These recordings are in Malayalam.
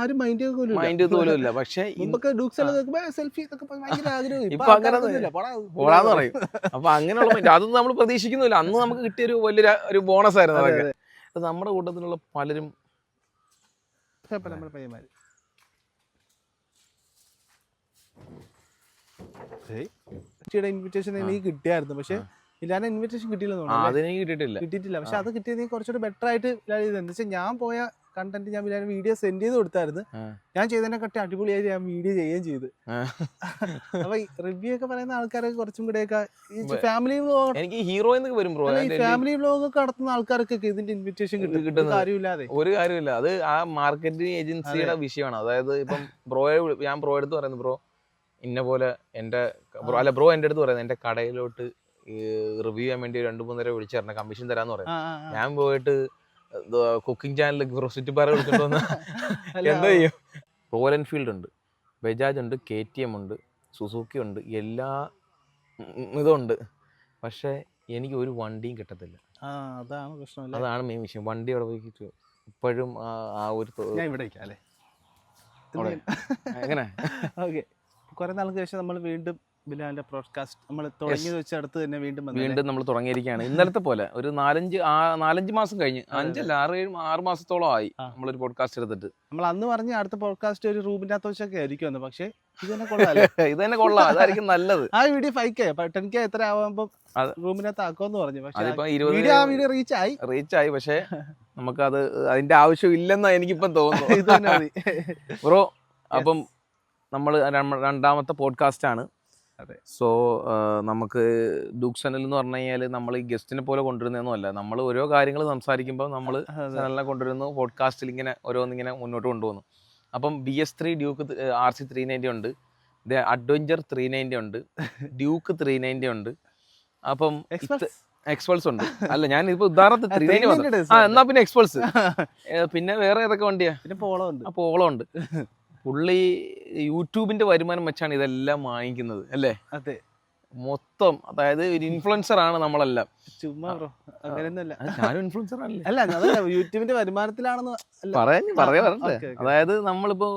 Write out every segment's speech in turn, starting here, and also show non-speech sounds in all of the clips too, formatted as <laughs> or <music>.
ആരും മൈൻഡ് മൈൻഡ് പോലും ഇല്ല പക്ഷെ സെൽഫി ഇപ്പൊ അങ്ങനെ പോടാന്ന് പറയും. അപ്പൊ അങ്ങനെയുള്ള അതൊന്നും നമ്മൾ പ്രതീക്ഷിക്കുന്നില്ല അന്ന് നമുക്ക് കിട്ടിയ ഒരു വലിയൊരു ഒരു ബോണസ് ആയിരുന്നു അതൊക്കെ. അത്. നമ്മുടെ കൂട്ടത്തിലുള്ള പലരും ഇൻവിറ്റേഷൻ എനിക്ക് കിട്ടിയായിരുന്നു. പക്ഷെ ഇല്ലാതെ ഇൻവിറ്റേഷൻ തോന്നുന്നു അതെനിക്ക് കിട്ടിയിട്ടില്ല. കിട്ടിയിട്ടില്ല. പക്ഷെ അത് കിട്ടിയത് കുറച്ചുകൂടി ബെറ്റർ ആയിട്ട് എന്താ വെച്ചാൽ ഞാൻ പോയ കണ്ടന്റ് ഞാൻ ബിലാൽ വീഡിയോ സെൻഡ് ചെയ്ത് കൊടുത്തായിരുന്നു. ഞാൻ ചെയ്തതിനെ കട്ടി അടിപൊളിയായി ഞാൻ വീഡിയോ ചെയ്യുകയും ചെയ്ത്. അപ്പൊ റിവ്യൂ ഒക്കെ പറയുന്ന ആൾക്കാരൊക്കെ കുറച്ചും കൂടെ ഫാമിലി വ്ലോഗ് എനിക്ക് ഹീറോ എന്ന് വരും ബ്രോ ഫാമിലി വ്ലോഗ് ഒക്കെ നടത്തുന്ന ആൾക്കാർക്കൊക്കെ ഇതിന്റെ ഇൻവിറ്റേഷൻ കിട്ടും. കാര്യമില്ലാതെ ഒരു കാര്യമില്ല അത് ആ മാർക്കറ്റിംഗ് ഏജൻസിയുടെ വിഷയമാണ്. അതായത് ഇപ്പം ബ്രോയെ ഞാൻ ബ്രോ എടുത്ത് പറയുന്നത് ബ്രോ ഇന്ന പോലെ എന്റെ ബ്രോ അല്ല ബ്രോ എന്റെ അടുത്ത് പറയുന്നത് എന്റെ കടയിലോട്ട് റിവ്യൂ ചെയ്യാൻ വേണ്ടി രണ്ടു മൂന്ന് നേരം വിളിച്ചു തരണം കമ്മീഷൻ തരാന്ന് പറയും. ഞാൻ പോയിട്ട് കുക്കിംഗ് ചാനൽ ഗ്രോസിറ്റി പാറ വിളിച്ചിട്ട് വന്ന് <laughs> എന്താ ചെയ്യും? റോയൽ എൻഫീൽഡ് ഉണ്ട്. ബജാജ് ഉണ്ട് കെ ടി എം ഉണ്ട് സുസുക്കി ഉണ്ട് എല്ലാ ഇതുണ്ട് പക്ഷേ എനിക്ക് ഒരു വണ്ടിയും കിട്ടത്തില്ല. ആ അതാണ് പ്രശ്നം അതാണ് മെയിൻ വിഷയം. വണ്ടി അവിടെ പോയി ഇപ്പോഴും ആ ഒരു എങ്ങനെ? <laughs> ഓക്കെ. കുറെ നാൾക്ക് ശേഷം നമ്മൾ വീണ്ടും ബിലാലിന്റെ പ്രോഡ്കാസ്റ്റ് നമ്മൾ തുടങ്ങിയത് വെച്ച് അടുത്ത് തന്നെ വീണ്ടും? വീണ്ടും നമ്മൾ തുടങ്ങിയിരിക്കുകയാണ്. ഇന്നലത്തെ പോലെ ഒരു നാലഞ്ച് നാലഞ്ച് മാസം കഴിഞ്ഞ് അഞ്ചല്ല ആറ് ഏഴ് ആറ് മാസത്തോളം ആയി. നമ്മളൊരു പോഡ്കാസ്റ്റ് എടുത്തിട്ട്. നമ്മൾ അന്ന് പറഞ്ഞ അടുത്ത പോഡ്കാസ്റ്റ് ഒരു റൂമിന്റെ അകത്ത് വെച്ചൊക്കെ ആയിരിക്കും എന്ന് പക്ഷേ ഇത് തന്നെ കൊള്ളാല്ലേ? <laughs> ഇത് തന്നെ കൊള്ളാം. അതായിരിക്കും നല്ലത്. ആ video five K ten K എത്ര ആവുമ്പോ അത് റൂമിനകത്ത് ആക്കുമെന്ന് പറഞ്ഞു പക്ഷേ വീഡിയോ ആ വീഡിയോ റീച്ച് ആയി. റീച്ച് ആയി പക്ഷേ നമുക്കത് അതിന്റെ ആവശ്യം ഇല്ലെന്നാ എനിക്കിപ്പം തോന്നുന്നു. <laughs> ഇത് തന്നെ ബ്രോ അപ്പം നമ്മൾ രണ്ടാമത്തെ പോഡ്കാസ്റ്റ് ആണ്. അതെ. സോ നമുക്ക് ഡൂക്ക് ചാനൽ എന്ന് പറഞ്ഞു കഴിഞ്ഞാൽ നമ്മൾ ഈ ഗസ്റ്റിനെ പോലെ കൊണ്ടുവരുന്നതൊന്നും അല്ല. നമ്മൾ ഓരോ കാര്യങ്ങൾ സംസാരിക്കുമ്പോൾ നമ്മൾ. ചാനലിനെ കൊണ്ടുവരുന്നു പോഡ്കാസ്റ്റിൽ ഇങ്ങനെ ഓരോന്നിങ്ങനെ മുന്നോട്ട് കൊണ്ടുപോകുന്നു. അപ്പം B S three Duke R C three ninety ഉണ്ട് അഡ്വഞ്ചർ ത്രീ നയന്റി ഉണ്ട്. ഡ്യൂക്ക് ത്രീ നയന്റി ഉണ്ട്. അപ്പം എക്സ്പോൾസ് ഉണ്ട്. അല്ല ഞാൻ ഇപ്പൊ ഉദാഹരണത്തിന് 390 days എന്നാ പിന്നെ എക്സ്പൾസ് <laughs> പിന്നെ വേറെ ഏതൊക്കെ വണ്ടിയാ? പിന്നെ പോളോ ഉണ്ട്. പോളോ ഓളമുണ്ട് പുള്ളി യൂട്യൂബിന്റെ വരുമാനം വെച്ചാണ് ഇതെല്ലാം വാങ്ങിക്കുന്നത് അല്ലേ? അതെ. മൊത്തം അതായത് ഒരു ഇൻഫ്ലുവൻസർ ആണ് നമ്മളെല്ലാം. ചുമ്മാ ബ്രോ അങ്ങനെയൊന്നുമല്ല. അത് ഞാനും ഇൻഫ്ലുവൻസർ ആണല്ലേ? അല്ല അതല്ല യൂട്യൂബിന്റെ വരുമാനത്തിലാണെന്ന് പറയാ പറഞ്ഞേ. അതായത് നമ്മളിപ്പോ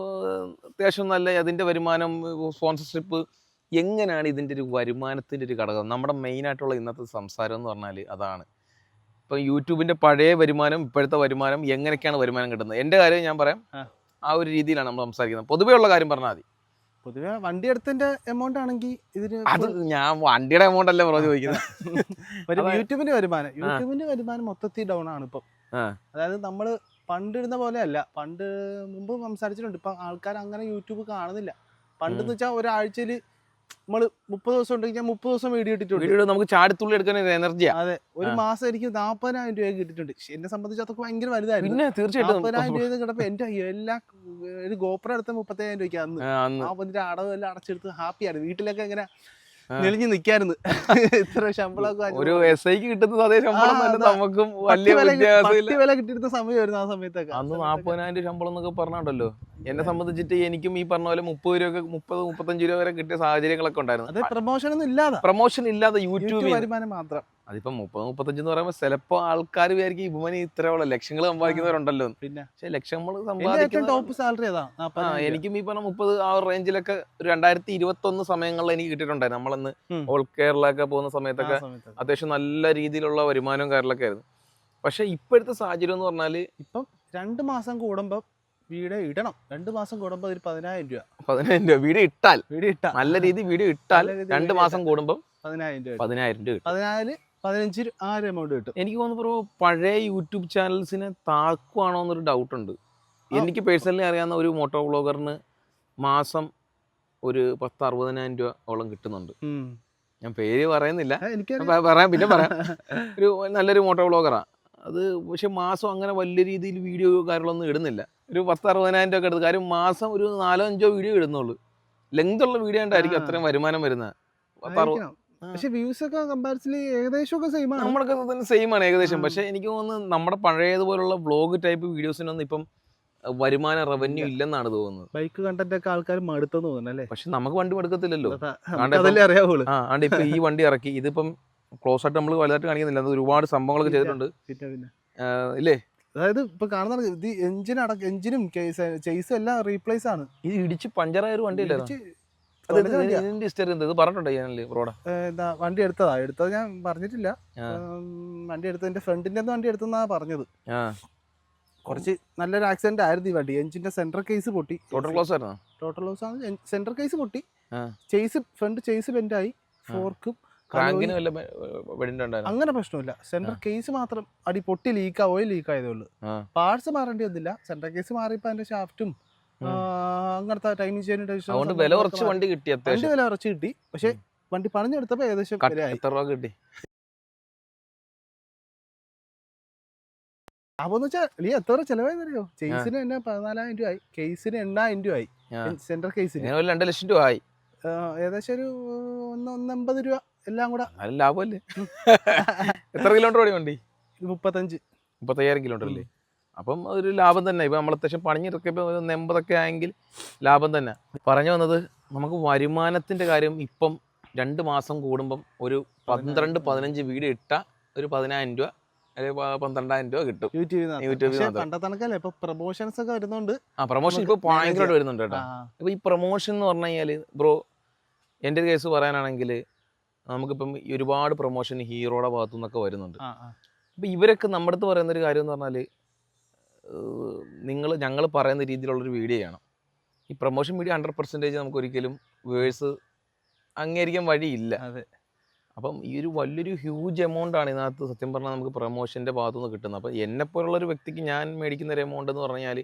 അത്യാവശ്യം നല്ല അതിന്റെ വരുമാനം സ്പോൺസർഷിപ്പ് എങ്ങനെയാണ് ഇതിന്റെ ഒരു വരുമാനത്തിന്റെ ഒരു ഘടകം? നമ്മുടെ മെയിൻ ആയിട്ടുള്ള ഇന്നത്തെ സംസാരം എന്ന് പറഞ്ഞാൽ അതാണ്. ഇപ്പൊ യൂട്യൂബിന്റെ പഴയ വരുമാനം ഇപ്പോഴത്തെ വരുമാനം എങ്ങനെയൊക്കെയാണ് വരുമാനം കിട്ടുന്നത്? എന്റെ കാര്യം ഞാൻ പറയാം. ആ. ഒരു രീതിയിലാണ് നമ്മൾ സംസാരിക്കുന്നത്. പൊതുവേ ഉള്ള കാര്യം പറഞ്ഞാൽ മതി. പൊതുവേ വണ്ടി എടുത്തതിന്റെ എമൗണ്ട് ആണെങ്കിൽ ഇതിന് അത് ഞാൻ വണ്ടിയുടെ എമൗണ്ട് അല്ലേ പറഞ്ഞു ചോദിക്കുന്നത് <laughs> യൂട്യൂബിന്റെ വരുമാനം. യൂട്യൂബിന്റെ വരുമാനം മൊത്തത്തിൽ ഡൗൺ ആണ് ഇപ്പം. അതായത് നമ്മൾ പണ്ട് ഇടുന്ന പോലെ അല്ല. പണ്ട് മുമ്പ് സംസാരിച്ചിട്ടുണ്ട്. ഇപ്പം ആൾക്കാർ അങ്ങനെ യൂട്യൂബ് കാണുന്നില്ല. പണ്ട് എന്ന് വെച്ചാൽ ഒരാഴ്ചയിൽ നമ്മൾ മുപ്പത് ദിവസം ഉണ്ടെങ്കിൽ ഞാൻ മുപ്പത് ദിവസം വീഡിയോ ഇട്ടിട്ടുണ്ട്. വീഡിയോ നമുക്ക് ചാടിത്തുള്ളി എടുക്കാൻ എനർജിയാ അതെ ഒരു മാസം എനിക്ക് നാൽപ്പതിനായിരം രൂപ കിട്ടിയിട്ടുണ്ട്. എന്നെ സംബന്ധിച്ച് അതൊക്കെ ഭയങ്കര വലുതായിരുന്നു. പിന്നെ തീർച്ചയായിട്ടും നാൽപ്പതിനായിരം രൂപ കിട്ടപ്പോ എന്റെ എല്ലാ ഒരു ഗോപ്ര എടുത്ത മുപ്പത്തയ്യായിരം രൂപയ്ക്ക് അന്ന് അടവ് എല്ലാം അടച്ചെടുത്ത് ഹാപ്പിയാണ് വീട്ടിലൊക്കെ ഇങ്ങനെ ആ. നെളിഞ്ഞ് നിക്കായിരുന്നു. ഇത്ര ശമ്പളമൊക്കെ ഒരു എസ് ഐക്ക് കിട്ടുന്നത് അതേ ശമ്പളം തന്നെ നമുക്കും വലിയ വില കിട്ടിയിരുന്ന സമയമായിരുന്നു ആ സമയത്തൊക്കെ. അന്ന് നാപ്പതിനായിരം ശമ്പളം എന്നൊക്കെ പറഞ്ഞുണ്ടല്ലോ. എന്നെ സംബന്ധിച്ചിട്ട് എനിക്കും ഈ പറഞ്ഞ പോലെ മുപ്പത് രൂപ മുപ്പത് മുപ്പത്തഞ്ച് രൂപ വരെ കിട്ടിയ സാഹചര്യങ്ങളൊക്കെ ഉണ്ടായിരുന്നു. പ്രൊമോഷൻ ഒന്നും ഇല്ലാതെ. പ്രൊമോഷൻ ഇല്ലാതെ യൂട്യൂബ് വരുമാനം മാത്രം. അതിപ്പോ മുപ്പത് മുപ്പത്തഞ്ച് എന്ന് പറയുമ്പോൾ ചിലപ്പോ ആൾക്കാർ വിചാരിക്കും ഇവന് ഇത്രയുള്ള ലക്ഷങ്ങൾ സമ്പാദിക്കുന്നവരുണ്ടല്ലോ. പിന്നെ. പക്ഷെ ലക്ഷങ്ങൾ സമ്പാദിക്കുന്ന ടോപ്പ് സാലറി അതാ ആ എനിക്കും ഈ പറഞ്ഞ മുപ്പത് ആ റേഞ്ചിലൊക്കെ രണ്ടായിരത്തി ഇരുപത്തി ഒന്ന് സമയങ്ങളിൽ എനിക്ക് കിട്ടിയിട്ടുണ്ടായിരുന്നു. നമ്മളന്ന് ഓൾ കേരളൊക്കെ പോകുന്ന സമയത്തൊക്കെ അത്യാവശ്യം നല്ല രീതിയിലുള്ള വരുമാനവും കാര്യങ്ങളൊക്കെ ആയിരുന്നു. പക്ഷെ ഇപ്പോഴത്തെ സാഹചര്യം എന്ന് പറഞ്ഞാൽ ഇപ്പം രണ്ട് മാസം കൂടുമ്പോ വീട് ഇടണം. രണ്ട് മാസം കൂടുമ്പോ ഒരു പതിനായിരം രൂപ. പതിനായിരം രൂപ. വീട് ഇട്ടാൽ വീട് ഇട്ടാൽ. നല്ല രീതി വീട് ഇട്ടാൽ രണ്ട് മാസം കൂടുമ്പോൾ പതിനായിരം രൂപ പതിനായിരം രൂപ പതിനാല് പതിനഞ്ച് ആ ഒരു എമൗണ്ട് കിട്ടും. എനിക്ക് തോന്നുന്നു ബ്രോ പഴയ യൂട്യൂബ് ചാനൽസിനെ താക്കുവാണോ എന്നൊരു ഡൗട്ട് ഉണ്ട്. എനിക്ക് പേഴ്സണലി അറിയാവുന്ന ഒരു മോട്ടോ ബ്ലോഗറിന് മാസം ഒരു പത്ത് അറുപതിനായിരം രൂപ ഓളം കിട്ടുന്നുണ്ട്. ഞാൻ പേര് പറയുന്നില്ല. എനിക്ക് പറയാം പിന്നെ പറയാം. <laughs> ഒരു നല്ലൊരു മോട്ടോ ബ്ലോഗറാണ് അത് പക്ഷെ മാസം അങ്ങനെ വലിയ രീതിയിൽ വീഡിയോ കാര്യങ്ങളൊന്നും ഇടുന്നില്ല. ഒരു പത്ത് അറുപതിനായിരം രൂപ എടുത്ത് കാര്യം മാസം ഒരു നാലോ അഞ്ചോ വീഡിയോ ഇടുന്നുള്ളൂ. ലെങ്ത് ഉള്ള വീഡിയോ ഉണ്ടായിരിക്കും. അത്രയും വരുമാനം വരുന്നത്. പത്ത് അറുപത്. പക്ഷെ വ്യൂസ് ഒക്കെ കമ്പാരിസലി ഏകദേശം ഒക്കെ സെയിം ആണ്. നമ്മളൊക്കെ തന്നെ സെയിം ആണ് ഏകദേശം. പക്ഷെ എനിക്ക് തോന്നുന്നത് നമ്മുടെ പഴയതുപോലുള്ള വ്ളോഗ് ടൈപ്പ് വീഡിയോസിനൊന്നും ഇപ്പം വരുമാന റവന്യൂ ഇല്ലെന്നാണ് തോന്നുന്നത്. ബൈക്ക് കണ്ടന്റ് ഒക്കെ ആൾക്കാർ മടുത്തെന്ന് തോന്നുന്നു അല്ലേ? പക്ഷെ നമുക്ക് വണ്ടി കാണ്ട് അറിയാവുള്ളൂ. ആ ആണ്ട് ഇപ്പൊ ഈ വണ്ടി ഇറക്കി. ഇതിപ്പം ക്ലോസ് ആയിട്ട് നമ്മൾ വലുതായിട്ട് കാണിക്കുന്നില്ല. അത് ഒരുപാട് സംഭവങ്ങളൊക്കെ ചെയ്തിട്ടുണ്ട്. ഇല്ലേ അതായത് ഇപ്പൊ കാണുന്ന ഇത് എഞ്ചിൻ അടക്കം എഞ്ചിനും ചേസും എല്ലാം റീപ്ലേസ് ആണ്. ഇത് ഇടിച്ച് പഞ്ചറായ ഒരു വണ്ടി ഇടിച്ച്. ഇതിന്റെ ഹിസ്റ്ററി എന്ത് പറഞ്ഞിട്ടുണ്ടോ ഞാനല്ലേ വണ്ടി എടുത്തതാ. എടുത്തത് ഞാൻ പറഞ്ഞിട്ടില്ല. വണ്ടി എടുത്തത് എന്റെ ഫ്രണ്ടിന്റെ വണ്ടി എടുത്തെന്നാ പറഞ്ഞത്. കുറച്ച് നല്ലൊരു ആക്സിഡന്റ് ആയിരുന്നു ഈ വണ്ടി. എഞ്ചിന്റെ സെന്റർ കേസ് പൊട്ടി. ടോട്ടൽ ലോസ് ആയിരുന്നു? ടോട്ടൽ ലോസ് ആണ്. സെന്റർ കേസ് പൊട്ടി. ചേസ് ഫ്രണ്ട് ചേസ് ബെൻഡായി ഫോർക്കും അങ്ങനെ പ്രശ്നമില്ല. സെന്റർ കേസ് മാത്രം അടി പൊട്ടി ലീക്ക് ഓയിൽ ലീക്ക് ആയതേ ഉള്ളൂ. പാർട്സ് മാറേണ്ടി വന്നില്ല. സെൻട്രൽ കേസ് മാറിയപ്പോ അതിന്റെ ഷാഫ്റ്റും അങ്ങനത്തെ ടൈമിംഗ് ചെയ്യാനായിട്ട് അതുകൊണ്ട് വില കുറച്ച് വണ്ടി കിട്ടി വണ്ടി വില കുറച്ച് കിട്ടി. പക്ഷെ വണ്ടി പണിഞ്ഞെടുത്തപ്പോ ഏകദേശം എത്ര രൂപ കിട്ടി? അപ്പൊ എന്ന് വെച്ചാൽ നീ എത്ര രൂപ അറിയോ ചേസിന് തന്നെ പതിനാലായിരം രൂപ ആയി. കേസിന് എണ്ണായിരം രൂപ ആയി. സെന്റർ സെൻട്രൽ കേസിന് രണ്ടു ഒരു രണ്ട് ലക്ഷം രൂപ ആയി. ഏകദേശം ഒരു ഒന്ന് ഒന്നമ്പത് രൂപ എല്ലാം കൂടെ. ലാഭമല്ലേ? എത്ര കിലോമീറ്റർ ഓടി വണ്ടി? മുപ്പത്തഞ്ച്. മുപ്പത്തയ്യായിരം കിലോമീറ്റർ അല്ലേ? അപ്പം ഒരു ലാഭം തന്നെ. ഇപ്പം നമ്മൾ അത്യാവശ്യം പണിഞ്ഞിറക്കിയപ്പോൾ ഒരു എൺപതൊക്കെ ആയെങ്കിൽ ലാഭം തന്നെ. പറഞ്ഞു വന്നത് നമുക്ക് വരുമാനത്തിന്റെ കാര്യം ഇപ്പം രണ്ട് മാസം കൂടുമ്പം ഒരു പന്ത്രണ്ട് പതിനഞ്ച് വീട് ഇട്ട ഒരു പതിനായിരം രൂപ പന്ത്രണ്ടായിരം രൂപ കിട്ടും. യൂട്യൂബിൽ ഇപ്പൊ പ്രൊമോഷൻസ് ഒക്കെ വരുന്നോണ്ട്. ആ പ്രൊമോഷൻ ഇപ്പോൾ ഭയങ്കരമായിട്ട് വരുന്നുണ്ട് കേട്ടോ. ആ, ഈ പ്രൊമോഷൻ എന്ന് പറഞ്ഞു കഴിഞ്ഞാൽ ബ്രോ എന്റെ കേസ് പറയാനാണെങ്കിൽ നമുക്കിപ്പം ഒരുപാട് പ്രൊമോഷൻ ഹീറോയുടെ ഭാഗത്തു നിന്നൊക്കെ വരുന്നുണ്ട്. അപ്പം ഇവരൊക്കെ നമ്മുടെ അടുത്ത് പറയുന്ന ഒരു കാര്യം എന്ന് പറഞ്ഞാൽ നിങ്ങൾ ഞങ്ങൾ പറയുന്ന രീതിയിലുള്ളൊരു വീഡിയോ ചെയ്യണം. ഈ പ്രൊമോഷൻ വീഡിയോ ഹൺഡ്രഡ് പെർസെന്റേജ് നമുക്ക് ഒരിക്കലും വേഴ്സ് അംഗീകരിക്കാൻ വഴിയില്ല. അതെ. അപ്പം ഈ ഒരു വലിയൊരു ഹ്യൂജ് എമൗണ്ട് ആണ് ഇതിനകത്ത് സത്യം പറഞ്ഞാൽ നമുക്ക് പ്രൊമോഷന്റെ ഭാഗത്തു നിന്ന് കിട്ടുന്നത്. അപ്പം എന്നെപ്പോലുള്ള ഒരു വ്യക്തിക്ക് ഞാൻ മേടിക്കുന്ന ഒരു എമൗണ്ട് എന്ന് പറഞ്ഞാൽ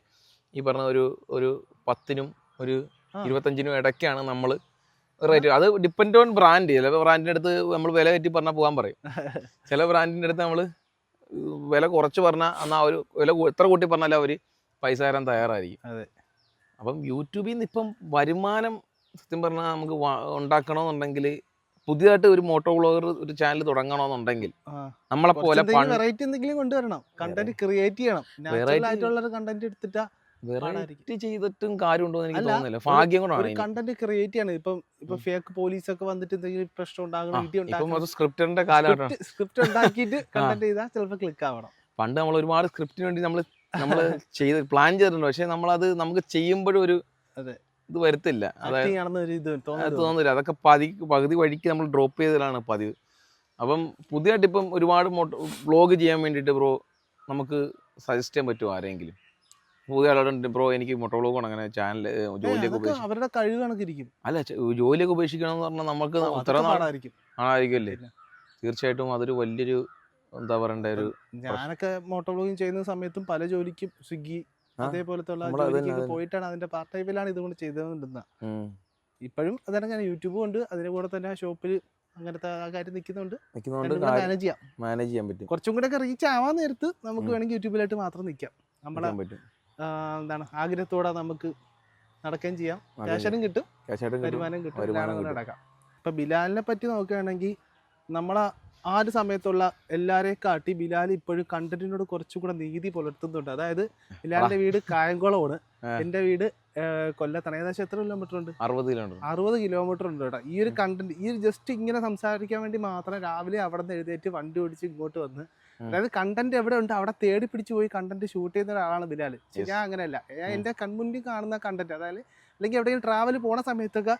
ഈ പറഞ്ഞ ഒരു ഒരു പത്തിനും ഒരു. ഇരുപത്തഞ്ചിനും ഇടയ്ക്കാണ് നമ്മൾ റേറ്റ് അത് ഡിപ്പെൻഡ് ഓൺ ബ്രാൻഡ് ചില ബ്രാൻഡിന്റെ അടുത്ത് നമ്മൾ വില കയറ്റി പറഞ്ഞാൽ പോകാൻ പറയും. <laughs> ചില ബ്രാൻഡിന്റെ അടുത്ത് നമ്മൾ വില കുറച്ച് പറഞ്ഞാൽ എന്നാൽ ഒരു വില എത്ര കൂട്ടി പറഞ്ഞാലും അവർ പൈസ തരാൻ തയ്യാറായിരിക്കും അതെ. അപ്പം യൂട്യൂബിൽ നിന്ന് ഇപ്പം വരുമാനം സത്യം പറഞ്ഞാൽ നമുക്ക് ഉണ്ടാക്കണമെന്നുണ്ടെങ്കിൽ പുതിയതായിട്ട് ഒരു മോട്ടോ ബ്ലോഗർ ഒരു ചാനൽ തുടങ്ങണമെന്നുണ്ടെങ്കിൽ നമ്മളെ പോലെ വെറൈറ്റി എന്തെങ്കിലും കൊണ്ടുവരണം കണ്ടന്റ് ക്രിയേറ്റ് ചെയ്യണം ആയിട്ടുള്ള കണ്ടന്റ് എടുത്തിട്ടാ. വെറൈറ്റി ചെയ്തിട്ടും കാര്യമുണ്ടോ എനിക്ക് തോന്നുന്നില്ല. ഭാഗ്യം കൊണ്ടാണ്. കണ്ടന്റ് ക്രിയേറ്റ് ചെയ്യണം. ഇപ്പം ഇപ്പൊ ഫേക്ക് പോലീസ് ഒക്കെ വന്നിട്ട് എന്തെങ്കിലും പ്രശ്നം ഉണ്ടാകണം സ്ക്രിപ്റ്റിന്റെ കാലഘട്ടം സ്ക്രിപ്റ്റ് ഉണ്ടാക്കിയിട്ട് കണ്ടന്റ് ചെയ്താൽ ചിലപ്പോൾ ക്ലിക്ക് ആവണം. പണ്ട് നമ്മൾ ഒരുപാട് സ്ക്രിപ്റ്റിന് വേണ്ടി നമ്മൾ നമ്മൾ ചെയ്ത് പ്ലാൻ ചെയ്തിട്ടുണ്ട്. പക്ഷെ അത് നമുക്ക് ചെയ്യുമ്പോഴും ഒരു. ഇത് വരത്തില്ല. തോന്നുന്നില്ല. അതൊക്കെ പതി പകുതി വഴിക്ക് നമ്മൾ ഡ്രോപ്പ് ചെയ്തതാണ് പതിവ്. അപ്പം പുതിയതായിട്ട് ഇപ്പം ഒരുപാട് വ്ളോഗ് ചെയ്യാൻ വേണ്ടിയിട്ട് ബ്രോ നമുക്ക് സജസ്റ്റ് ചെയ്യാൻ പറ്റുമോ ആരെങ്കിലും? പുതിയ ആളുകളുണ്ട്. ബ്രോ എനിക്ക് മോട്ടോ വ്ളോഗ് അങ്ങനെ ചാനൽ ജോലിയൊക്കെ അവരുടെ കഴിവ് കണക്കിരിക്കും അല്ല ജോലിയൊക്കെ ഉപേക്ഷിക്കണം എന്ന് പറഞ്ഞാൽ നമുക്ക് ഉത്തരം പാടായിരിക്കും. തീർച്ചയായിട്ടും അതൊരു വലിയൊരു എന്താ പറയണ്ട ഒരു ഞാനൊക്കെ മോട്ടോ വ്ലോഗിങ് ചെയ്യുന്ന സമയത്തും പല ജോലിക്കും സ്വിഗ്ഗി അതേപോലത്തെ. പോയിട്ടാണ് അതിന്റെ പാർട്ട് ടൈമിലാണ് ഇതുകൊണ്ട് ചെയ്തുകൊണ്ടിരുന്നത് ഇപ്പോഴും അതാണ് ഞാൻ യൂട്യൂബ് കൊണ്ട് അതിന്റെ കൂടെ തന്നെ ഷോപ്പിൽ അങ്ങനത്തെ ആ കാര്യം നിൽക്കുന്നുണ്ട് മാനേജ് ചെയ്യാം. മാനേജ് ചെയ്യാൻ പറ്റും. കുറച്ചും കൂടെ ഒക്കെ റീച്ച് ആവാൻ നേരത്ത് നമുക്ക്. വേണമെങ്കിൽ യൂട്യൂബിലായിട്ട് മാത്രം നിൽക്കാം നമ്മളെ എന്താണ് ആഗ്രഹത്തോടെ നമുക്ക് നടക്കുകയും ചെയ്യാം. ക്യാഷനും കിട്ടും ക്യാഷായിട്ടും കിട്ടും വരുമാനം കിട്ടും. നടക്കാം. ഇപ്പൊ ബിലാലിനെ പറ്റി നോക്കുകയാണെങ്കിൽ നമ്മളെ ആ ഒരു സമയത്തുള്ള എല്ലാരെയും കാട്ടി ബിലാൽ ഇപ്പോഴും കണ്ടന്റിനോട് കുറച്ചും കൂടെ നീതി പുലർത്തുന്നുണ്ട്. അതായത് ബിലാലിന്റെ വീട് കായംകുളമാണ്. എന്റെ വീട് കൊല്ലത്താണ് ഏകദേശം എത്ര കിലോമീറ്റർ ഉണ്ട്? അറുപത് കിലോമീറ്റർ അറുപത് കിലോമീറ്റർ ഉണ്ട് കേട്ടോ. ഈ ഒരു കണ്ടന്റ് ഈ ഒരു ജസ്റ്റ് ഇങ്ങനെ സംസാരിക്കാൻ വേണ്ടി മാത്രം രാവിലെ അവിടെ നിന്ന് എഴുന്നേറ്റ് വണ്ടി ഓടിച്ച് ഇങ്ങോട്ട് വന്ന്. അതായത് കണ്ടന്റ് എവിടെ ഉണ്ട് അവിടെ തേടി പിടിച്ചു പോയി കണ്ടന്റ് ഷൂട്ട് ചെയ്യുന്ന ഒരാളാണ് ബിലാൽ. ഞാൻ അങ്ങനെയല്ല. ഞാൻ എന്റെ കൺമുന്നിൽ കാണുന്ന കണ്ടന്റ് അതായത് അല്ലെങ്കിൽ എവിടെയെങ്കിലും ട്രാവൽ പോണ സമയത്തൊക്കെ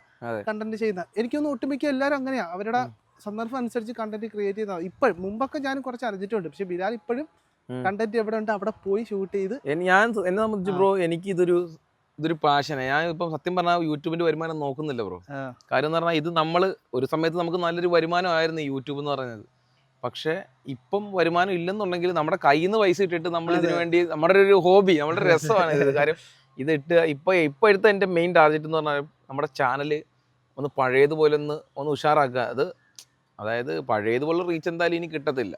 കണ്ടന്റ് ചെയ്യുന്ന എനിക്കൊന്ന് ഒട്ടുമിക്ക എല്ലാവരും അങ്ങനെയാ. അവരുടെ സന്ദർഭം അനുസരിച്ച് കണ്ടന്റ് ക്രിയേറ്റ് ചെയ്യുന്നത് ഇപ്പോഴും. മുമ്പൊക്കെ ഞാൻ കുറച്ച് അറിഞ്ഞിട്ടുണ്ട്. പക്ഷെ ബിലാൽ ഇപ്പോഴും കണ്ടന്റ് എവിടെ ഉണ്ട് അവിടെ പോയി ഷൂട്ട് ചെയ്ത് ഞാൻ എന്നെ സംബന്ധിച്ച് ബ്രോ എനിക്ക് ഇതൊരു ഇതൊരു പാഷനാണ് ഞാൻ ഇപ്പം സത്യം പറഞ്ഞാൽ യൂട്യൂബിന്റെ വരുമാനം നോക്കുന്നില്ല ബ്രോ. കാര്യം എന്ന് പറഞ്ഞാൽ ഇത് നമ്മൾ ഒരു സമയത്ത് നമുക്ക് നല്ലൊരു വരുമാനമായിരുന്നു ആയിരുന്നു യൂട്യൂബ് എന്ന് പറയുന്നത് പക്ഷേ ഇപ്പം വരുമാനം ഇല്ലെന്നുണ്ടെങ്കിൽ നമ്മുടെ കയ്യിൽ നിന്ന് പൈസ ഇട്ടിട്ട് നമ്മൾ ഇതിനു വേണ്ടി നമ്മുടെ ഒരു ഹോബി നമ്മുടെ രസമാണ് ഇത്. <laughs> കാര്യം ഇത് ഇട്ട് ഇപ്പൊ ഇപ്പൊ എടുത്ത എന്റെ മെയിൻ ടാർഗറ്റ് എന്ന് പറഞ്ഞാൽ നമ്മുടെ ചാനൽ ഒന്ന് പഴയതുപോലെ ഒന്ന് ഒന്ന് ഉഷാറാക്കുക. അത് അതായത് പഴയതുപോലെ റീച്ച് എന്തായാലും ഇനി കിട്ടത്തില്ല.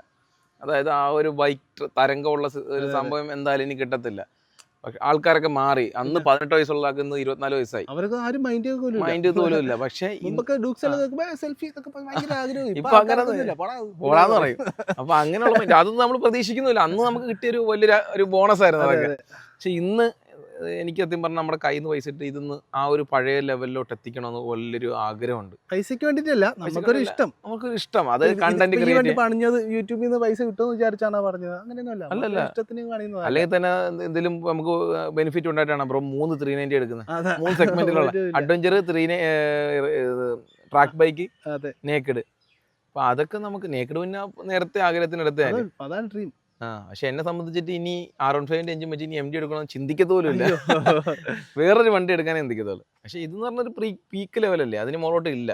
അതായത് ആ ഒരു ബൈക്ക് തരംഗമുള്ള ഒരു സംഭവം എന്തായാലും ഇനി കിട്ടത്തില്ല. പക്ഷെ ആൾക്കാരൊക്കെ മാറി. അന്ന് പതിനെട്ട് വയസ്സുള്ള ഇന്ന് ഇരുപത്തിനാല് വയസ്സായി. അവർക്ക് ആരും മൈൻഡ് പോലും മൈൻഡ് പോലും ഇല്ല പക്ഷെ സെൽഫി ഇപ്പൊ അങ്ങനെ ഓടാന്ന് പറയും. അപ്പൊ അങ്ങനെയുള്ള അതൊന്നും നമ്മൾ പ്രതീക്ഷിക്കുന്നില്ല അന്ന് നമുക്ക് കിട്ടിയ ഒരു വലിയൊരു ഒരു ബോണസ് ആയിരുന്നു അതെ, അതൊക്കെ. പക്ഷെ ഇന്ന് എനിക്ക് സത്യം പറഞ്ഞാൽ നമ്മുടെ കയ്യിൽ നിന്ന് പൈസ ഇട്ട് ഇതൊന്ന് ആ ഒരു പഴയ ലെവലിലോട്ട് എത്തിക്കണമെന്ന് വലിയൊരു ആഗ്രഹമുണ്ട്. പൈസയ്ക്ക് വേണ്ടിട്ടല്ല നമുക്കൊരു ഇഷ്ടം നമുക്കൊരു ഇഷ്ടം. അത് കണ്ടന്റ് ക്രിയേറ്റ് പണിഞ്ഞത് യൂട്യൂബിൽ നിന്ന് പൈസ കിട്ടുമെന്ന് വിചാരിച്ചാണ് പറഞ്ഞത്? അങ്ങനെയൊന്നുമല്ല. അല്ലല്ല. ഇഷ്ടത്തിന്. അല്ലെങ്കിൽ തന്നെ എന്തെങ്കിലും നമുക്ക് ബെനിഫിറ്റ് ഉണ്ടായിട്ടാണ്? ബ്രോ മൂന്ന് ത്രീ നയന്റി എടുക്കുന്നത് മൂന്ന് സെഗ്മെന്റിലുള്ള adventure three track bike naked അപ്പൊ അതൊക്കെ നമുക്ക് നേക്കഡ് പിന്നെ നേരത്തെ ആഗ്രഹത്തിനടുത്തായിരുന്നു അതാണ് ഡ്രീം പക്ഷെ എന്നെ സംബന്ധിച്ചിട്ട് ഇനി ആർ വൺ ഫൈവിന്റെ എഞ്ചിൻ വെച്ച് ഇനി എം ഡി എടുക്കണം ചിന്തിക്കത്ത് പോലും ഇല്ല. <laughs> വേറൊരു വണ്ടി എടുക്കാനേ ചിന്തിക്കത്തുള്ളൂ പക്ഷെ ഇത് എന്ന് പറഞ്ഞൊരു പ്രീ പീക്ക് ലെവലല്ലേ അതിന് മുകളിലോട്ട് ഇല്ല.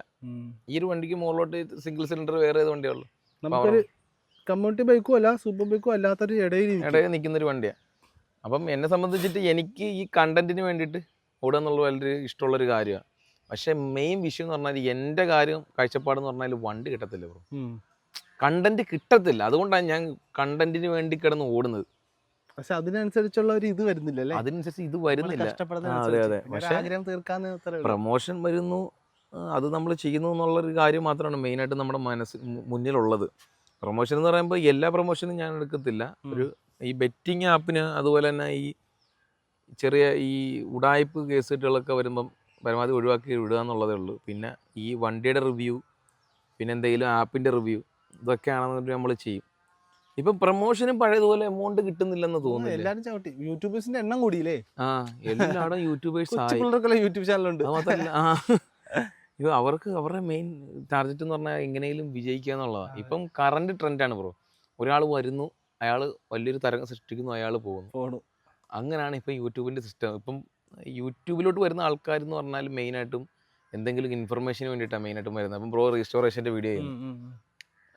ഈ ഒരു വണ്ടിക്ക് മുകളിലോട്ട് സിംഗിൾ സിലിണ്ടർ വേറെ ഏത് വണ്ടിയുള്ളൂ നമുക്കൊരു കമ്മ്യൂണിറ്റി ബൈക്കും അല്ല സൂപ്പർ ബൈക്കും അല്ലാത്തൊരു ഇടയിൽ. ഇടയിൽ നിൽക്കുന്ന ഒരു വണ്ടിയാണ് അപ്പം എന്നെ സംബന്ധിച്ചിട്ട് എനിക്ക് ഈ കണ്ടന്റിന് വേണ്ടിയിട്ട് ഓടുക എന്നുള്ള വളരെ ഇഷ്ടമുള്ളൊരു കാര്യമാണ്. പക്ഷെ മെയിൻ വിഷയം എന്ന് പറഞ്ഞാൽ എന്റെ കാര്യം കാഴ്ചപ്പാടെന്ന് പറഞ്ഞാൽ വണ്ടി കിട്ടത്തില്ല ബ്രോ. കണ്ടന്റ് കിട്ടത്തില്ല. അതുകൊണ്ടാണ് ഞാൻ കണ്ടന്റിന് വേണ്ടി കിടന്ന് ഓടുന്നത്. പക്ഷെ അതിനനുസരിച്ചുള്ള ഒരു ഇത് വരുന്നില്ല അല്ലേ? അതിനനുസരിച്ച് ഇത് വരുന്നില്ല. അതെ, അതെ. ഒരു ആഗ്രഹം പ്രൊമോഷൻ വരുന്നു. അത് നമ്മൾ ചെയ്യുന്നു എന്നുള്ളൊരു കാര്യം മാത്രമാണ് മെയിനായിട്ട് നമ്മുടെ മനസ്സ് മുന്നിലുള്ളത്. പ്രൊമോഷൻ എന്ന് പറയുമ്പോൾ എല്ലാ പ്രൊമോഷനും ഞാൻ എടുക്കത്തില്ല. ഒരു ഈ ബെറ്റിംഗ് ആപ്പിന് അതുപോലെ തന്നെ ഈ ചെറിയ ഈ ഉടായ്പ് കേസുകളൊക്കെ വരുമ്പം പരമാവധി ഒഴിവാക്കി വിടുക എന്നുള്ളതേ ഉള്ളൂ. പിന്നെ ഈ വണ്ടിയുടെ റിവ്യൂ പിന്നെ എന്തെങ്കിലും ആപ്പിന്റെ റിവ്യൂ ഇതൊക്കെയാണെന്നുണ്ടെങ്കിൽ നമ്മൾ ചെയ്യും. ഇപ്പൊ പ്രൊമോഷനും പഴയതുപോലെ എമൗണ്ട് കിട്ടുന്നില്ലെന്ന് തോന്നുന്നു എല്ലാരും ചവിട്ടി. യൂട്യൂബേഴ്സിന്റെ എണ്ണം കൂടിയില്ലേ? ആ യൂട്യൂബേഴ്സ് യൂട്യൂബ് ചാനലുണ്ട് ആ. ഇത് അവർക്ക് അവരുടെ മെയിൻ ടാർഗറ്റ് എന്ന് പറഞ്ഞാൽ എങ്ങനെയും വിജയിക്കുക എന്നുള്ളതാണ്. ഇപ്പം കറണ്ട് ട്രെൻഡാണ് ബ്രോ ഒരാൾ വരുന്നു അയാൾ വലിയൊരു തരംഗം സൃഷ്ടിക്കുന്നു അയാൾ പോകുന്നു. അങ്ങനെയാണ് ഇപ്പം യൂട്യൂബിന്റെ സിസ്റ്റം ഇപ്പം യൂട്യൂബിലോട്ട് വരുന്ന ആൾക്കാർ എന്ന് പറഞ്ഞാൽ മെയിനായിട്ടും എന്തെങ്കിലും ഇൻഫർമേഷന് വേണ്ടിയിട്ടാണ് മെയിനായിട്ടും വരുന്നത്. അപ്പം ബ്രോ റീസ്റ്റോറേഷന്റെ വീഡിയോ ചെയ്യുന്നു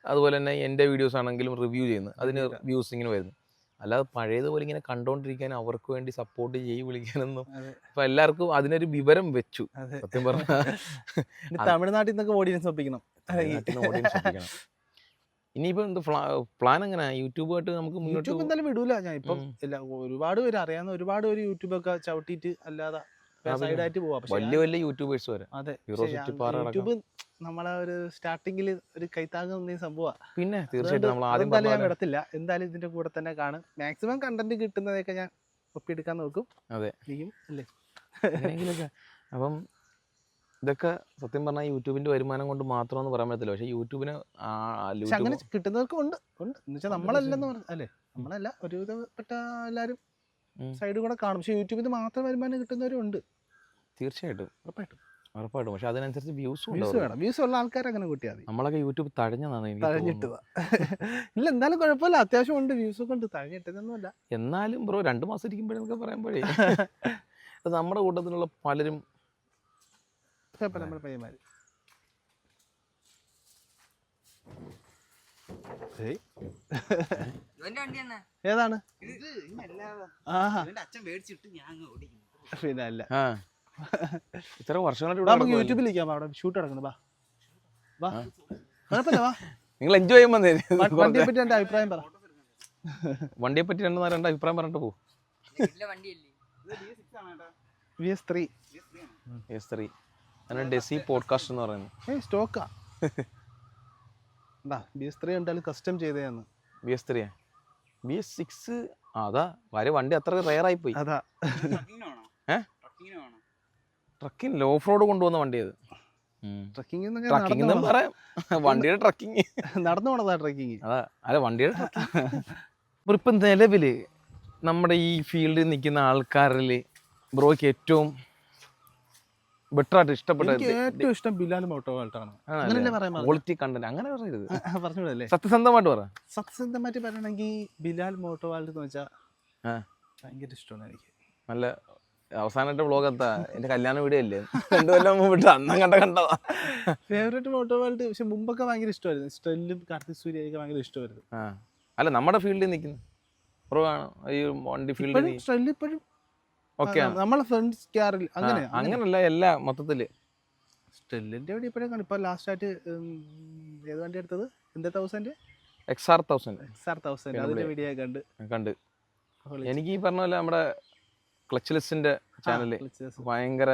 അതുപോലെ തന്നെ എന്റെ വീഡിയോസ് ആണെങ്കിലും റിവ്യൂ ചെയ്യുന്നു അതിന്. വ്യൂസ് ഇങ്ങനെ വരുന്നു. അല്ലാതെ പഴയതുപോലെ ഇങ്ങനെ കണ്ടോണ്ടിരിക്കാൻ അവർക്ക് വേണ്ടി സപ്പോർട്ട് ചെയ്യ് വിളിക്കാനൊന്നും അപ്പൊ എല്ലാവർക്കും അതിനൊരു വിവരം വെച്ചു. സത്യം പറഞ്ഞാൽ ഇനി തമിഴ്നാട്ടിൽ നിന്നൊക്കെ ഓഡിയൻസ് ഒപ്പിക്കണം. ഓഡിയൻസ് എത്തിക്കണം ഇനിയിപ്പോ എന്ത് പ്ലാൻ എങ്ങനെ? യൂട്യൂബായിട്ട് നമുക്ക് യൂട്യൂബ് എന്തായാലും വിടൂല. ഞാൻ ഇപ്പം. ഇല്ല ഒരുപാട് പേര് അറിയാവുന്ന ഒരുപാട് പേര് യൂട്യൂബ് ഒക്കെ ചവിട്ടിയിട്ട് അല്ലാതെ സൈഡായിട്ട് പോവാ. വലിയ വലിയ യൂട്യൂബേഴ്സ് വരെ. അതെ. യൂട്യൂബ് നമ്മളെ ഒരു സ്റ്റാർട്ടിങ്ങിൽ ഒരു കൈത്താങ്ങുന്ന സംഭവമാണ് പിന്നെ തീർച്ചയായിട്ടും നമ്മൾ ആദ്യം ഞാൻ വിടത്തില്ല. എന്തായാലും ഇതിന്റെ കൂടെ തന്നെ കാണും. മാക്സിമം കണ്ടന്റ് കിട്ടുന്നതൊക്കെ ഞാൻ ഒപ്പിയെടുക്കാൻ നോക്കും. അതെ. നീയും അല്ലേ? അപ്പം ഇതൊക്കെ സത്യം പറഞ്ഞാൽ യൂട്യൂബിന്റെ വരുമാനം കൊണ്ട് മാത്രമെന്ന് പറയാൻ പറ്റില്ല പക്ഷേ യൂട്യൂബിന് അങ്ങനെ കിട്ടുന്നവർക്കും ഉണ്ട്. ഉണ്ട്. എന്ന് വെച്ചാൽ നമ്മളല്ലെന്ന് പറഞ്ഞു അല്ലേ? നമ്മളല്ല. ഒരുവിധപ്പെട്ട എല്ലാവരും സൈഡ് കൂടെ കാണും. പക്ഷെ യൂട്യൂബിൽ മാത്രം വരുമാനം കിട്ടുന്നവരും ഉണ്ട്. തീർച്ചയായിട്ടും. ഉറപ്പായിട്ടും. ഉറപ്പായിട്ടും. പക്ഷെ അതിനനുസരിച്ച് വ്യൂസും വ്യൂസ് വേണം. വ്യൂസ് ഉള്ള ആൾക്കാർ അങ്ങനെ കൂട്ടിയാൽ മതി. നമ്മളൊക്കെ യൂട്യൂബ് തഴഞ്ഞതാണ് എനിക്ക്. ഇല്ല എന്തായാലും കുഴപ്പമില്ല. അത്യാവശ്യം ഉണ്ട്. വ്യൂസ് ഒക്കെ ഉണ്ട്. തഴഞ്ഞിട്ടതൊന്നുമല്ല. എന്നാലും ബ്രോ രണ്ട് മാസം ഇരിക്കുമ്പോഴൊക്കെ പറയുമ്പോഴേ. അത് നമ്മുടെ കൂട്ടത്തിലുള്ള പലരും നമ്മുടെ തന്നെ ഏതാണ്? പിന്നെ അല്ല. ആ. ഇത്ര വർഷങ്ങളായിട്ട് വാ, ഇവിടെ നമുക്ക് യൂട്യൂബിൽ ഇരിക്കാം അവിടെ ഷൂട്ട് നടക്കുന്നു വാ. വാ. കുഴപ്പമില്ല വാ. നിങ്ങൾ എൻജോയ് ചെയ്യുമ്പോൾ വണ്ടിയെ പറ്റി എന്റെ അഭിപ്രായം പറ. വണ്ടിയെ പറ്റി രണ്ട് നാല് രണ്ട് അഭിപ്രായം പറഞ്ഞിട്ട് പോകും ഇല്ല വണ്ടിയല്ലേ. V S three S three അങ്ങനെ ഡെസി പോഡ്കാസ്റ്റ് എന്ന് പറയുന്നത് ഏയ് സ്റ്റോക്കാ. എന്താ ബി എസ് ത്രീ എന്തായാലും custom ചെയ്തതാന്ന് B S three B S six അതാ. വരെ വണ്ടി അത്ര റയർ ആയി പോയി അതാ? ട്രക്കിന് ഓഫ് റോഡ് കൊണ്ടുവന്ന വണ്ടി അത് ട്രക്കിംഗ് ട്രക്കിംഗ് പറയാം. വണ്ടിയുടെ ട്രക്കിങ്. നടന്നു പോണതാ ട്രക്കിങ്. അതാ അല്ല വണ്ടിയുടെ ഇപ്പൊ ഇപ്പം നിലവിൽ നമ്മുടെ ഈ ഫീൽഡിൽ നിൽക്കുന്ന ആൾക്കാരിൽ ബ്രോയ്ക്ക് ഏറ്റവും ബെറ്ററായിട്ട് ഇഷ്ടപ്പെട്ട ഏറ്റവും ഇഷ്ടം പറയാൻ പറഞ്ഞത്? ക്വാളിറ്റി കണ്ടന്റ് അങ്ങനെ പറയരുത്. പറഞ്ഞൂടല്ലേ സത്യസന്ധമായിട്ട് പറ. സത്യസന്ധമായിട്ട് പറയണമെങ്കിൽ ബിലാൽ മോട്ടോ വാൾട്ട് എന്ന് വെച്ചാൽ. ഭയങ്കര ഇഷ്ടമാണ് എനിക്ക്. നല്ല അവസാനത്തെ വ്ളോഗ് എത്താ എന്റെ കല്യാണ വീഡിയോ അല്ലേ? രണ്ടു കൊല്ലം മുമ്പിട്ട് അന്നം കണ്ട കണ്ടതാ. ഫേവറേറ്റ് മോട്ടോ വാൾട്ട് പക്ഷെ മുമ്പൊക്കെ ഭയങ്കര ഇഷ്ടമായിരുന്നു. സ്റ്റെല്ലും കാർത്തിക് സൂര്യയൊക്കെ ഭയങ്കര ഇഷ്ടമായിരുന്നു. അല്ല നമ്മുടെ ഫീൽഡിൽ നിൽക്കുന്നു ഈ വണ്ടി ഫീൽഡിൽ സ്റ്റെല്ല് ഇപ്പോഴും ഓക്കെ. നമ്മളെ ഫ്രണ്ട്സ് കാറിൽ അങ്ങനെ അങ്ങനല്ല എല്ലാ മൊത്തത്തിൽ. സ്റ്റെല്ലിന്റെ വണ്ടി ഇപ്പോഴും കാണും ഇപ്പൊ ലാസ്റ്റ് ആയിട്ട് ഏത് വണ്ടി എടുത്തത്? എന്താ thousand X R thousand X R thousand അതിന്റെ വീഡിയോ കണ്ട്. കണ്ട്. എനിക്ക് ഈ പറഞ്ഞ പോലെ നമ്മുടെ ക്ലച്ച് ലിസ്റ്റിന്റെ ചാനൽ ഭയങ്കര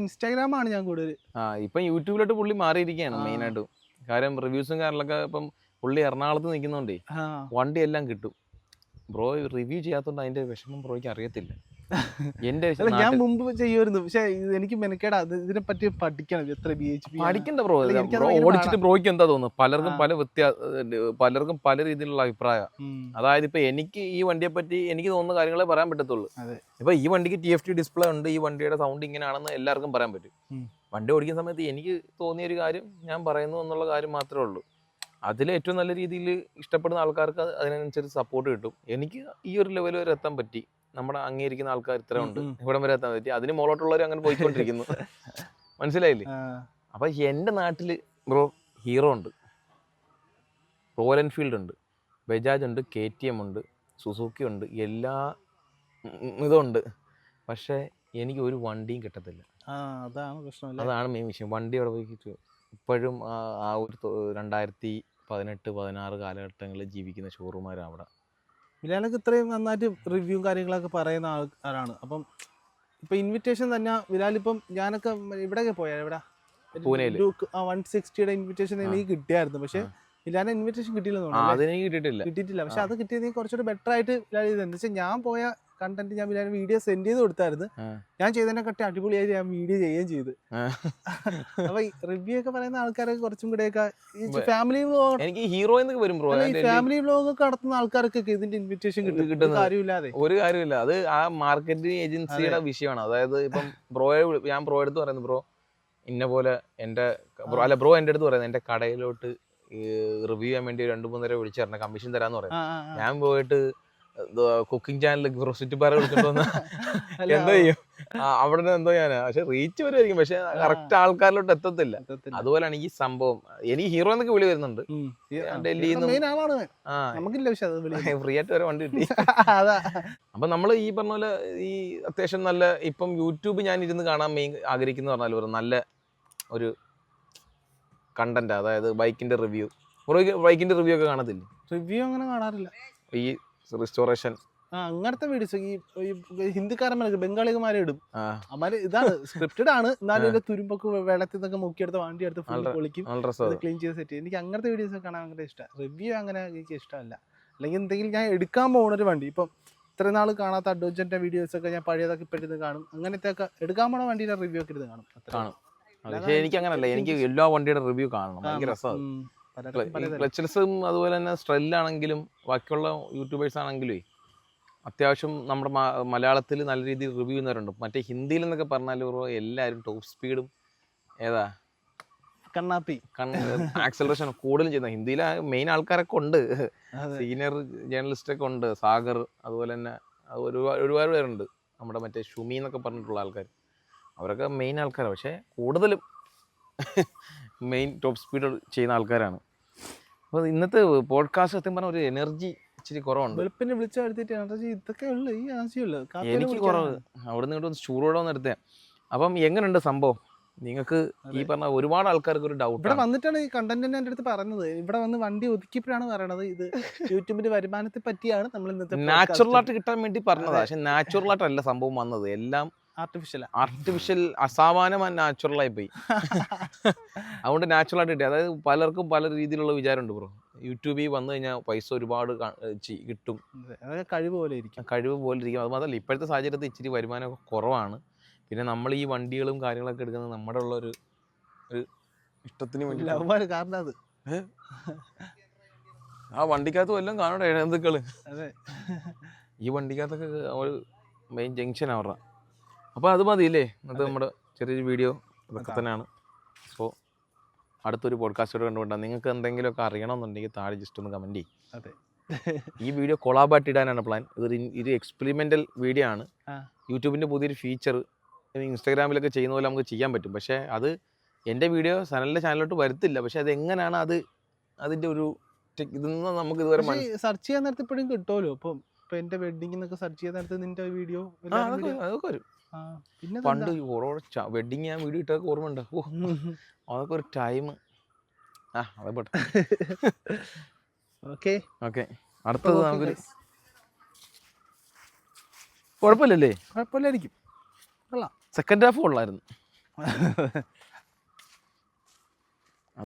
ഇൻസ്റ്റാഗ്രാമാണ് ഞാൻ കൂടുതൽ ആ ഇപ്പം യൂട്യൂബിലോട്ട് പുള്ളി മാറിയിരിക്കുകയാണ് മെയിൻ മെയിനായിട്ടും. കാര്യം റിവ്യൂസും കാര്യങ്ങളൊക്കെ ഇപ്പം പുള്ളി എറണാകുളത്ത് നിൽക്കുന്നോണ്ടേ വണ്ടി എല്ലാം കിട്ടും. ബ്രോ റിവ്യൂ ചെയ്യാത്തതുകൊണ്ട് അതിന്റെ വിഷമം ബ്രോയ്ക്ക് അറിയത്തില്ല. <laughs> അല്ല ഞാൻ മുമ്പ് ചെയ്യുമായിരുന്നു. പക്ഷെ എനിക്ക് മെനക്കേടാ. ഇത് ഇതിനെ പറ്റി പഠിക്കണം. എത്ര ബി എച്ച് പി പഠിക്കണ്ട ബ്രോ ഓടിച്ചിട്ട് ബ്രോയ്ക്ക് എന്താ തോന്നുന്നു? പലർക്കും പല വ്യത്യാ പലർക്കും പല രീതിയിലുള്ള അഭിപ്രായം അതായത് ഇപ്പൊ എനിക്ക് ഈ വണ്ടിയെ പറ്റി എനിക്ക് തോന്നുന്ന കാര്യങ്ങളെ പറയാൻ പറ്റത്തുള്ളൂ. ഇപ്പൊ ഈ വണ്ടിക്ക് ടി എഫ് ടി ഡിസ്പ്ലേ ഉണ്ട്. ഈ വണ്ടിയുടെ സൗണ്ട് ഇങ്ങനെയാണെന്ന് എല്ലാവർക്കും പറയാൻ പറ്റും. വണ്ടി ഓടിക്കുന്ന സമയത്ത് എനിക്ക് തോന്നിയ ഒരു കാര്യം ഞാൻ പറയുന്നു എന്നുള്ള കാര്യം മാത്രമേ ഉള്ളൂ. അതിൽ ഏറ്റവും നല്ല രീതിയിൽ ഇഷ്ടപ്പെടുന്ന ആൾക്കാർക്ക് അതിനനുസരിച്ച് സപ്പോർട്ട് കിട്ടും. എനിക്ക് ഈ ഒരു ലെവൽ വരെ എത്താൻ പറ്റി. നമ്മുടെ അംഗീകരിക്കുന്ന ആൾക്കാർ ഇത്ര ഉണ്ട്. ഇവിടം വരെ എത്താൻ പറ്റി. അതിന് മുകളോട്ടുള്ളവർ അങ്ങനെ പോയിക്കൊണ്ടിരിക്കുന്നു. മനസ്സിലായില്ലേ? അപ്പൊ എന്റെ നാട്ടിൽ ബ്രോ ഹീറോ ഉണ്ട്. റോയൽ എൻഫീൽഡ് ഉണ്ട്. ബജാജ് ഉണ്ട് കെ ടി എം ഉണ്ട് സുസുക്കി ഉണ്ട് എല്ലാ ഇതും ഉണ്ട്. പക്ഷേ എനിക്ക് ഒരു വണ്ടിയും കിട്ടത്തില്ല. അതാണ് പ്രശ്നം അതാണ് മെയിൻ വിഷയം. വണ്ടി അവിടെ പോയി ഇപ്പോഴും ആ ഒരു രണ്ടായിരത്തി പതിനെട്ട് പതിനാറ് കാലഘട്ടങ്ങളിൽ ജീവിക്കുന്ന ഷോറൂമാരാണ് അവിടെ. ബിലാലൊക്കെ ഇത്രയും നന്നായിട്ട് റിവ്യൂ കാര്യങ്ങളൊക്കെ പറയുന്ന ആളാണ്. അപ്പം ഇപ്പൊ ഇൻവിറ്റേഷൻ തന്നെ ബിലാൽ ഇപ്പം ഞാനൊക്കെ ഇവിടെയൊക്കെ പോയാ എവിടെ. വൺ സിക്സ്റ്റിയുടെ ഇൻവിറ്റേഷൻ എനിക്ക് കിട്ടിയായിരുന്നു. പക്ഷെ ആ. ഇൻവിറ്റേഷൻ അല്ലേ? കിട്ടിയിട്ടില്ല. പക്ഷെ അത് കിട്ടിയത് കുറച്ചുകൂടി ബെറ്റർ ആയിട്ട് എന്താ വെച്ചാൽ ഞാൻ പോയ കണ്ടന്റ് ഞാൻ പിന്നെ വീഡിയോ സെൻഡ് ചെയ്ത് കൊടുത്തായിരുന്നു. ഞാൻ ചെയ്തതിനെ കട്ടി അടിപൊളിയായിട്ട് ഞാൻ വീഡിയോ ചെയ്യുകയും ചെയ്ത്. അപ്പൊ റിവ്യൂ ഒക്കെ പറയുന്ന ആൾക്കാരൊക്കെ കുറച്ചും കൂടെ ഒക്കെ ഫാമിലി വ്ലോഗ് എനിക്ക് ഹീറോ എന്നൊക്കെ വരും ബ്രോ ഈ ഫാമിലി വ്ലോഗ് ഒക്കെ നടത്തുന്ന ആൾക്കാർക്കൊക്കെ ഇതിന്റെ ഇൻവിറ്റേഷൻ കിട്ടും. ഒരു കിട്ടുന്നത്. കാര്യമില്ലാതെ. ഒരു കാര്യമില്ല. അത് ആ മാർക്കറ്റിംഗ് ഏജൻസിയുടെ വിഷയമാണ്. അതായത് ഇപ്പം ബ്രോയെ ഞാൻ ബ്രോ എടുത്ത് പറയുന്നു ബ്രോ ഇന്ന പോലെ എന്റെ ബ്രോ അല്ല ബ്രോ എന്റെ അടുത്ത് പറയുന്നത് എന്റെ കടയിലോട്ട് റിവ്യൂ ചെയ്യാൻ വേണ്ടി രണ്ടു മൂന്ന് നേരം വിളിച്ചു തരണം കമ്മീഷൻ തരാന്ന് പറയും. ഞാൻ പോയിട്ട് കുക്കിംഗ് ചാനലിൽ ഗ്രോസിറ്റി പാറ വിളിച്ചിട്ട് എന്താ ചെയ്യും? അവിടെ എന്തോ ഞാനാ പക്ഷെ റീച്ച് വരുമായിരിക്കും പക്ഷെ കറക്റ്റ് ആൾക്കാരിലോട്ട് എത്തത്തില്ല. അതുപോലെയാണ് ഈ സംഭവം. എനിക്ക് ഹീറോ എന്നൊക്കെ വിളി വരുന്നുണ്ട്. ഞാൻ ഡൽഹിയിൽ നിന്നും- ഫ്രീ ആയിട്ട് വരെ വണ്ടി കിട്ടി. <laughs> അപ്പൊ നമ്മൾ ഈ പറഞ്ഞ പോലെ ഈ അത്യാവശ്യം നല്ല ഇപ്പം യൂട്യൂബ് ഞാൻ ഇരുന്ന് കാണാൻ മെയിൻ ആഗ്രഹിക്കുന്ന പറഞ്ഞാൽ ഒരു നല്ല ഒരു കണ്ടന്റ് അതായത് ബൈക്കിന്റെ റിവ്യൂ ബൈക്കിന്റെ റിവ്യൂ ഒക്കെ കാണത്തില്ലേ? റിവ്യൂ അങ്ങനെ കാണാറില്ല. ഈ റിസ്റ്റോറേഷൻ അങ്ങനത്തെ വീഡിയോസ് ഈ ഹിന്ദിക്കാരന്മാരെ ബംഗാളികമാരെ ഇടും അമാര് ഇതാണ് സ്ക്രിപ്റ്റഡ് ആണ്. <laughs> എന്നാലും ഇതിന്റെ തുരുമ്പൊക്കെ വെള്ളത്തിൽ നിന്നൊക്കെ മുക്കിയെടുത്ത് വണ്ടി എടുത്ത് ഫുൾ പൊളിക്കും. ക്ലീൻ ചെയ്ത് സെറ്റ് ചെയ്യും. എനിക്ക് അങ്ങനത്തെ വീഡിയോസ് ഒക്കെ കാണാൻ ഭയങ്കര ഇഷ്ടമാണ് റിവ്യൂ അങ്ങനെ എനിക്ക് ഇഷ്ടമല്ല. അല്ലെങ്കിൽ എന്തെങ്കിലും ഞാൻ എടുക്കാൻ പോകുന്ന ഒരു വണ്ടി. ഇപ്പം ഇത്ര നാൾ കാണാത്ത അഡ്വഞ്ചറിന്റെ വീഡിയോസ് ഒക്കെ ഞാൻ പഴയതൊക്കെ ഇപ്പോഴത്തെ കാണും. അങ്ങനത്തെ ഒക്കെ എടുക്കാൻ പോണ വണ്ടിയുടെ റിവ്യൂ ഒക്കെ ഇരുന്ന് കാണും. കാണും. എനിക്ക് അങ്ങനല്ല. എനിക്ക് എല്ലാ വണ്ടിയുടെ റിവ്യൂ കാണണം. ഭയങ്കര. രസമാണ്. ക്ലച്ചിൽസും അതുപോലെ തന്നെ സ്ട്രെല്ലാണെങ്കിലും ബാക്കിയുള്ള യൂട്യൂബേഴ്സ് ആണെങ്കിലും അത്യാവശ്യം നമ്മുടെ മലയാളത്തിൽ നല്ല രീതിയിൽ റിവ്യൂ ചെയ്യുന്നവരുണ്ട്. മറ്റേ ഹിന്ദിയിൽ എന്നൊക്കെ പറഞ്ഞാൽ എല്ലാവരും ടോപ്പ് സ്പീഡും ഏതാ? കണ്ണാപ്പി. ആക്സലറേഷൻ കൂടുതലും ചെയ്യുന്ന ഹിന്ദിയിലെ മെയിൻ ആൾക്കാരൊക്കെ ഉണ്ട്. സീനിയർ ജേർണലിസ്റ്റ് ഒക്കെ ഉണ്ട്. സാഗർ അതുപോലെ തന്നെ ഒരുപാട് ഒരുപാട് പേരുണ്ട്. നമ്മുടെ മറ്റേ ഷുമി എന്നൊക്കെ പറഞ്ഞിട്ടുള്ള ആൾക്കാർ അവരൊക്കെ മെയിൻ ആൾക്കാരാണ് പക്ഷേ കൂടുതലും മെയിൻ ടോപ്പ് സ്പീഡ് ചെയ്യുന്ന ആൾക്കാരാണ്. അപ്പോൾ ഇന്നത്തെ പോഡ്കാസ്റ്റ് സത്യം പറഞ്ഞ ഒരു എനർജി ഇച്ചിരി കുറവുണ്ട്. വെളുപ്പിനെ വിളിച്ചു എടുത്തിട്ട് എനർജി ഇതൊക്കെ ഉള്ളു ഈ ആവശ്യമുള്ളു കാപ്പിയിൽ എനിക്ക്. കുറവ്. അവിടെ നിന്ന് ഇങ്ങോട്ട് ചൂടോടെ എടുത്തേ അപ്പം എങ്ങനെയുണ്ട് സംഭവം? നിങ്ങൾക്ക് ഈ പറഞ്ഞ ഒരുപാട് ആൾക്കാർക്ക് ഒരു ഡൗട്ട് ഇവിടെ വന്നിട്ടാണ് ഈ കണ്ടന്റ് എന്റെ അടുത്ത് പറഞ്ഞത് ഇവിടെ വന്ന് വണ്ടി ഒതുക്കിയപ്പോഴാണ് പറയണത് ഇത് യൂട്യൂബിന്റെ വരുമാനത്തെ പറ്റിയാണ് നമ്മൾ ഇന്നത്തെ നാച്ചുറൽ ആയിട്ട് കിട്ടാൻ വേണ്ടി പറഞ്ഞതാ. പക്ഷെ നാച്ചുറൽ ആയിട്ടല്ല സംഭവം വന്നത്. എല്ലാം ആർട്ടിഫിഷ്യൽ ആർട്ടിഫിഷ്യൽ അസാമാന്യമായി നാച്ചുറൽ ആയി പോയി. അതുകൊണ്ട് നാച്ചുറൽ ആയിട്ട് കിട്ടി. അതായത് പലർക്കും പല രീതിയിലുള്ള വിചാരമുണ്ട് ബ്രോ. യൂട്യൂബിൽ വന്നു കഴിഞ്ഞാൽ പൈസ ഒരുപാട് കിട്ടും. കഴിവ് പോലെ ഇരിക്കും. കഴിവ് പോലെ ഇരിക്കും. അത് മാത്രമല്ല ഇപ്പോഴത്തെ സാഹചര്യത്തിൽ ഇച്ചിരി വരുമാനമൊക്കെ കുറവാണ്. പിന്നെ നമ്മൾ ഈ വണ്ടികളും കാര്യങ്ങളൊക്കെ എടുക്കുന്നത് നമ്മുടെ ഉള്ള ഒരു ഒരു ഇഷ്ടത്തിന് വേണ്ടി കാരണം അത്. ആ വണ്ടിക്കകത്ത് വല്ലതും കാണട്ടെ എഴുതുക്കൾ ഈ വണ്ടിക്കകത്തൊക്കെ ഒരു മെയിൻ ജംഗ്ഷൻ അവരുടെ. അപ്പോൾ അത് മതിയില്ലേ? അതെ. നമ്മുടെ ചെറിയൊരു വീഡിയോ ഇതൊക്കെ. തന്നെയാണ്. സോ അടുത്തൊരു പോഡ്കാസ്റ്റോട് കണ്ടുകൊണ്ടാണ് നിങ്ങൾക്ക് എന്തെങ്കിലുമൊക്കെ അറിയണമെന്നുണ്ടെങ്കിൽ താഴെ ജസ്റ്റ് ഒന്ന് കമന്റ് ചെയ്യും. അതെ. ഈ വീഡിയോ കൊളാബായിട്ട് ഇടാനാണ് പ്ലാൻ ഇതൊരു ഇൻ- ഒരു എക്സ്പെരിമെന്റൽ വീഡിയോ ആണ്. യൂട്യൂബിന്റെ യൂട്യൂബിന്റെ പുതിയൊരു ഫീച്ചർ ഇൻസ്റ്റാഗ്രാമിലൊക്കെ ചെയ്യുന്ന പോലെ നമുക്ക് ചെയ്യാൻ പറ്റും. പക്ഷേ അത് എന്റെ വീഡിയോ സനലിന്റെ ചാനലിലോട്ട് വരത്തില്ല. പക്ഷേ അത് എങ്ങനെയാണ് അത് അതിന്റെ ഒരു ഇതൊന്നും നമുക്ക് ഇതുവരെ സെർച്ച് ചെയ്യാൻ നേരത്തെ ഇപ്പോഴും കിട്ടുമല്ലോ ഇപ്പം എന്റെ എന്റെ വെഡിങ് എന്നൊക്കെ സെർച്ച് ചെയ്യാൻ നേരത്തെ നിന്റെ വീഡിയോ അതൊക്കെ വരും, പണ്ട് ഓരോ വെഡിങ് ഞാൻ വീഡിയോ ഇട്ടൊക്കെ ഓർമ്മയുണ്ട്? ഓ അതൊക്കെ ഒരു ടൈം ആ അതെ പോട്ടെ ഓക്കെ ഓക്കെ അടുത്തത് നമുക്കൊരു കുഴപ്പമില്ലല്ലേ? കുഴപ്പമില്ലായിരിക്കും. സെക്കൻഡ് ഹാഫ് കൊള്ളായിരുന്നു. <laughs>